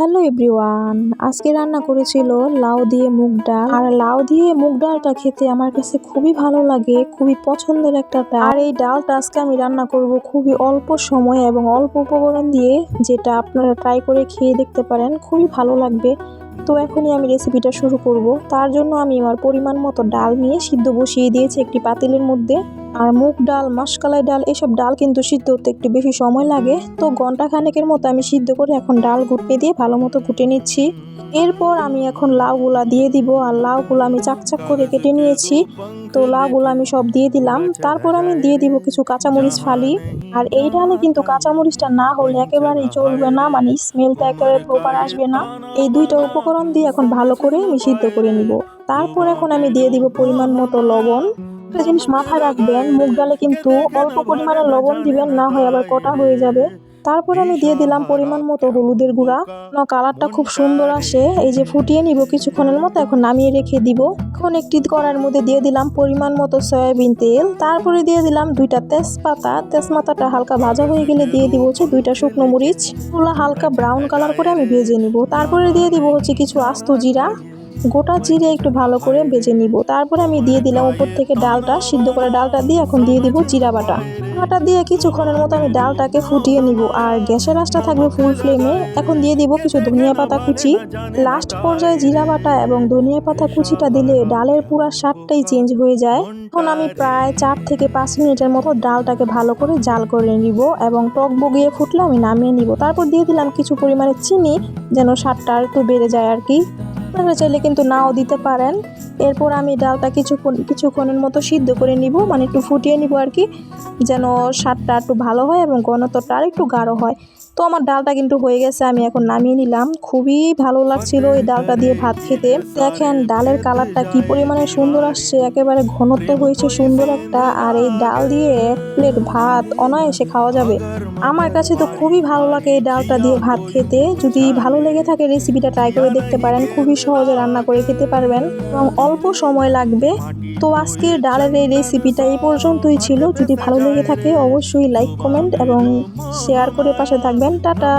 Hello everyone, আজকে রান্না করেছিল লাউ দিয়ে মুগ ডাল। আর লাউ দিয়ে মুগ ডালটা খেতে আমার কাছে খুবই ভালো লাগে, খুবই পছন্দের একটা ডাল। আর এই ডালটা আজকে আমি রান্না করব খুবই অল্প সময় এবং অল্প উপকরণ দিয়ে, যেটা আপনারা ট্রাই করে খেয়ে দেখতে পারেন, খুবই ভালো লাগবে। তো এখনই আমি রেসিপিটা শুরু করব। তার জন্য আমি আমার পরিমাণ মতো ডাল নিয়ে সিদ্ধ বসিয়ে দিয়েছি একটি পাতিলের মধ্যে। আর মুগ ডাল, মাসকালাই ডাল, এসব ডাল কিন্তু সিদ্ধ হতে একটু বেশি সময় লাগে। তো ঘণ্টা খানেকের মতো আমি সিদ্ধ করে এখন ডাল ঘুটে দিয়ে ভালো মতো ঘুটে নিচ্ছি। এরপর আমি এখন লাউগুলা দিয়ে দিব আর লাউগুলো আমি চাকচাক করে কেটে নিয়েছি। তো লাউগুলো আমি সব দিয়ে দিলাম। তারপর আমি দিয়ে দিব কিছু কাঁচামরিচ ফালি। আর এই ডালে কিন্তু কাঁচামরিচটা না হলে একেবারেই চলবে না মানে স্মেলটা একেবারে প্রপার আসবে না। এই দুইটা উপকরণ দিয়ে এখন ভালো করে আমি সিদ্ধ করে নিব। তারপর এখন আমি দিয়ে দিব পরিমাণ মতো লবণ। একটা জিনিস মাথায় রাখবেন, মুগ ডালে কিন্তু অল্প পরিমাণে লবণ দিবেন, না হয় আবার কটা হয়ে যাবে। তারপর আমি দিয়ে দিলাম পরিমাণ মতো হলুদের গুঁড়া। না, কালারটা খুব সুন্দর আসে। এই যে ফুটিয়ে নিব কিছুক্ষণের মতো, এখন নামিয়ে রেখে দিব। এখন একটি কড়ার মধ্যে দিয়ে দিলাম পরিমাণ মতো সয়াবিন তেল। তারপরে দিয়ে দিলাম দুইটা তেজপাতা। তেজপাতাটা হালকা ভাজা হয়ে গেলে দিয়ে দিব হচ্ছে দুইটা শুকনো মরিচ। ওগুলো হালকা ব্রাউন কালার করে আমি ভেজে নিব। তারপরে দিয়ে দিব হচ্ছে কিছু আস্ত জিরা। গোটা জিরে একটু ভালো করে ভেজে নিব। তারপরে আমি দিয়ে দিলাম উপর থেকে ডালটা, সিদ্ধ করে ডালটা দিয়ে এখন দিয়ে দিব জিরা বাটা। বাটা দিয়ে কিছুক্ষণের মতো আমি ডালটাকে ফুটিয়ে নিব আর গ্যাসের আঁচটা থাকবে ফুল ফ্লেমে এখন দিয়ে দিব কিছু ধনিয়া পাতা কুচি। লাস্ট পর্যায়ে জিরা বাটা এবং ধনিয়া পাতা কুচিটা দিলে ডালের পুরো স্বাদটাই চেঞ্জ হয়ে যায়। এখন আমি প্রায় চার থেকে পাঁচ মিনিটের মতো ডালটাকে ভালো করে জাল করে নিব এবং টক বগিয়ে ফুটলে আমি নামিয়ে নিব। তারপর দিয়ে দিলাম কিছু পরিমাণে চিনি, যেন স্বাদটা একটু বেড়ে যায় আর কি। আপনারা চাইলে কিন্তু নাও দিতে পারেন। এরপর আমি ডালটা কিছুক্ষণ কিছুক্ষণের মতো সিদ্ধ করে নিব মানে একটু ফুটিয়ে নিব আর কি, যেন স্বাদটা একটু ভালো হয় এবং ঘনত্বটা আর একটু গাঢ় হয়। তো আমার ডালটা কিন্তু হয়ে গেছে, আমি এখন নামিয়ে নিলাম। খুবই ভালো লাগছিল এই ডালটা দিয়ে ভাত খেতে। দেখেন ডালের কালারটা কি পরিমাণে সুন্দর আসছে, একেবারে ঘনত্ব হয়েছে সুন্দর একটা, আর এই ডাল দিয়ে এক প্লেট ভাত অনায়াসে খাওয়া যাবে। আমার কাছে তো খুবই ভালো লাগে এই ডালটা দিয়ে ভাত খেতে। যদি ভালো লেগে থাকে রেসিপিটা, ট্রাই করে দেখতে পারেন। খুবই সহজে রান্না করে খেতে পারবেন। এবং অল্প সময় লাগবে। তো আজকের ডালের এই রেসিপিটা এই পর্যন্তই ছিল। যদি ভালো লেগে থাকে, অবশ্যই লাইক কমেন্ট এবং শেয়ার করে পাশে থাকবেন। টাটা!